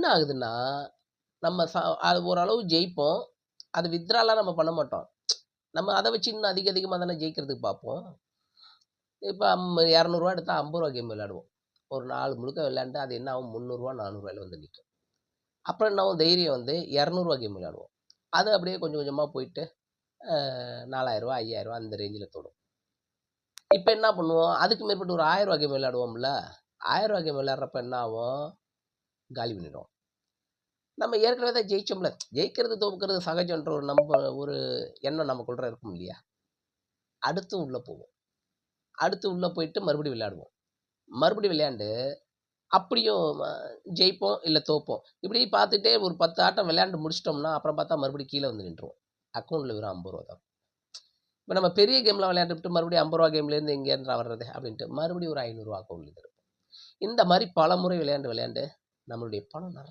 என்ன ஆகுதுன்னா, நம்ம ச அது ஓரளவு ஜெயிப்போம். அது வித்ராலாம் நம்ம பண்ண மாட்டோம். நம்ம அதை வச்சு இன்னும் அதிக அதிகமாக தானே ஜெயிக்கிறதுக்கு பார்ப்போம். இப்போ அம் ரூ. 200 எடுத்தா ரூ. 50 கேம் விளையாடுவோம். ஒரு நாலு முழுக்க விளையாண்டு அது என்ன ஆகும் முந்நூறுரூவா 300 ரூ. 400 வந்து நிற்கும் அப்புறம் என்ன ஆகும் தைரியம் வந்து இரநூறுவா கேம் விளையாடுவோம். அது அப்படியே கொஞ்சம் கொஞ்சமாக போயிட்டு நாலாயிரரூவா ஐயாயிரரூவா அந்த ரேஞ்சில் தொடும். இப்போ என்ன பண்ணுவோம், அதுக்கு மேற்பட்டு ஒரு ஆயிரரூவா கேம் விளையாடுவோம்ல. ஆயிரரூவா கேம் விளையாடுறப்ப என்ன ஆகும்? காலி பண்ணிடுவோம். நம்ம ஏற்கனவே தான் ஜெயிச்சோம்ல. ஜெயிக்கிறது, தோற்கிறது சகஜன்ற ஒரு நம்ப ஒரு எண்ணம் நமக்குள்ள இருக்கும் இல்லையா? அடுத்து உள்ளே போவோம். அடுத்து உள்ளே போயிட்டு மறுபடியும் விளையாடுவோம். மறுபடியும் விளையாண்டு, அப்படியும் ஜெயிப்போம், இல்லை தோப்போம். இப்படி பார்த்துட்டே ஒரு 10 ஆட்டம் விளையாண்டு முடிச்சிட்டோம்னா அப்புறம் பார்த்தா மறுபடியும் கீழே வந்து நின்றுவோம். அக்கௌண்ட்டில் வெறும் ஐம்பது ரூபா தான். இப்போ நம்ம பெரிய கேம்லாம் விளையாண்டுட்டு மறுபடியும் ஐம்பது ரூபா கேம்லேருந்து எங்கேருந்து வர்றது? அப்படின்ட்டு மறுபடியும் ஒரு ஐநூறுரூவா 500 இருக்கும் இந்த இந்த பல பலமுறை விளையாண்டு விளையாண்டு நம்மளுடைய பணம் நிறைய